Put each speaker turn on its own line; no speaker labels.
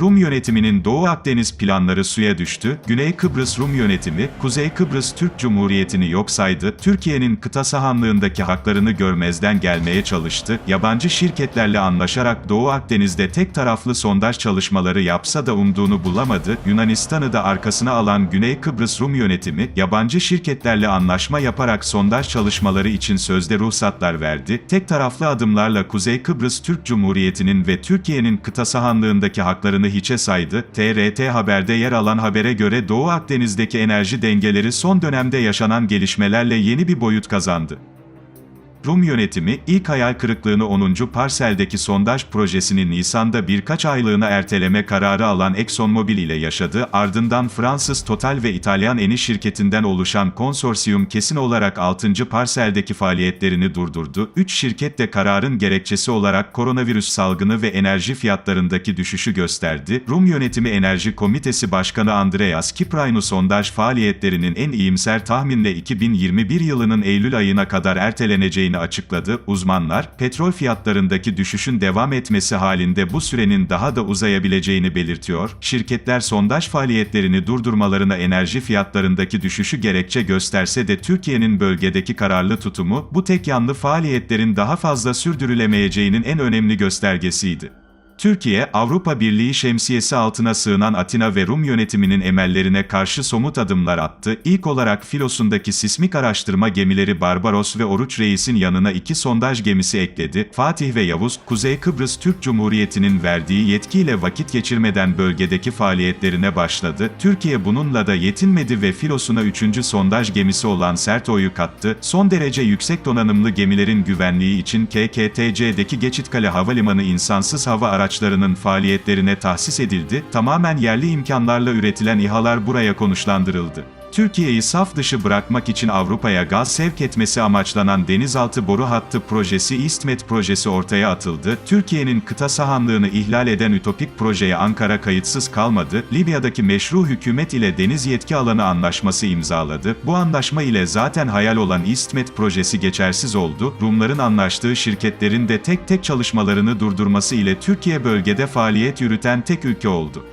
Rum yönetiminin Doğu Akdeniz planları suya düştü, Güney Kıbrıs Rum yönetimi, Kuzey Kıbrıs Türk Cumhuriyeti'ni yok saydı, Türkiye'nin kıta sahanlığındaki haklarını görmezden gelmeye çalıştı, yabancı şirketlerle anlaşarak Doğu Akdeniz'de tek taraflı sondaj çalışmaları yapsa da umduğunu bulamadı, Yunanistan'ı da arkasına alan Güney Kıbrıs Rum yönetimi, yabancı şirketlerle anlaşma yaparak sondaj çalışmaları için sözde ruhsatlar verdi, tek taraflı adımlarla Kuzey Kıbrıs Türk Cumhuriyeti'nin ve Türkiye'nin kıta sahanlığındaki haklarını hiçe saydı. TRT Haber'de yer alan habere göre Doğu Akdeniz'deki enerji dengeleri son dönemde yaşanan gelişmelerle yeni bir boyut kazandı. Rum yönetimi, ilk hayal kırıklığını 10. parseldeki sondaj projesini Nisan'da birkaç aylığına erteleme kararı alan ExxonMobil ile yaşadı, ardından Fransız Total ve İtalyan Eni şirketinden oluşan konsorsiyum kesin olarak 6. parseldeki faaliyetlerini durdurdu. 3 şirket de kararın gerekçesi olarak koronavirüs salgını ve enerji fiyatlarındaki düşüşü gösterdi. Rum Yönetimi Enerji Komitesi Başkanı Andreas Kiprainu sondaj faaliyetlerinin en iyimser tahminle 2021 yılının Eylül ayına kadar erteleneceğini açıkladı. Uzmanlar, petrol fiyatlarındaki düşüşün devam etmesi halinde bu sürenin daha da uzayabileceğini belirtiyor. Şirketler sondaj faaliyetlerini durdurmalarına enerji fiyatlarındaki düşüşü gerekçe gösterse de Türkiye'nin bölgedeki kararlı tutumu, bu tek yanlı faaliyetlerin daha fazla sürdürülemeyeceğinin en önemli göstergesiydi. Türkiye, Avrupa Birliği şemsiyesi altına sığınan Atina ve Rum yönetiminin emellerine karşı somut adımlar attı. İlk olarak filosundaki sismik araştırma gemileri Barbaros ve Oruç Reis'in yanına iki sondaj gemisi ekledi. Fatih ve Yavuz, Kuzey Kıbrıs Türk Cumhuriyeti'nin verdiği yetkiyle vakit geçirmeden bölgedeki faaliyetlerine başladı. Türkiye bununla da yetinmedi ve filosuna üçüncü sondaj gemisi olan Serto'yu kattı. Son derece yüksek donanımlı gemilerin güvenliği için KKTC'deki Geçitkale Havalimanı insansız hava araçlarının faaliyetlerine tahsis edildi, tamamen yerli imkanlarla üretilen İHA'lar buraya konuşlandırıldı. Türkiye'yi saf dışı bırakmak için Avrupa'ya gaz sevk etmesi amaçlanan denizaltı boru hattı projesi İstmet projesi ortaya atıldı. Türkiye'nin kıta sahanlığını ihlal eden ütopik projeye Ankara kayıtsız kalmadı. Libya'daki meşru hükümet ile deniz yetki alanı anlaşması imzaladı. Bu anlaşma ile zaten hayal olan İstmet projesi geçersiz oldu. Rumların anlaştığı şirketlerin de tek tek çalışmalarını durdurması ile Türkiye bölgede faaliyet yürüten tek ülke oldu.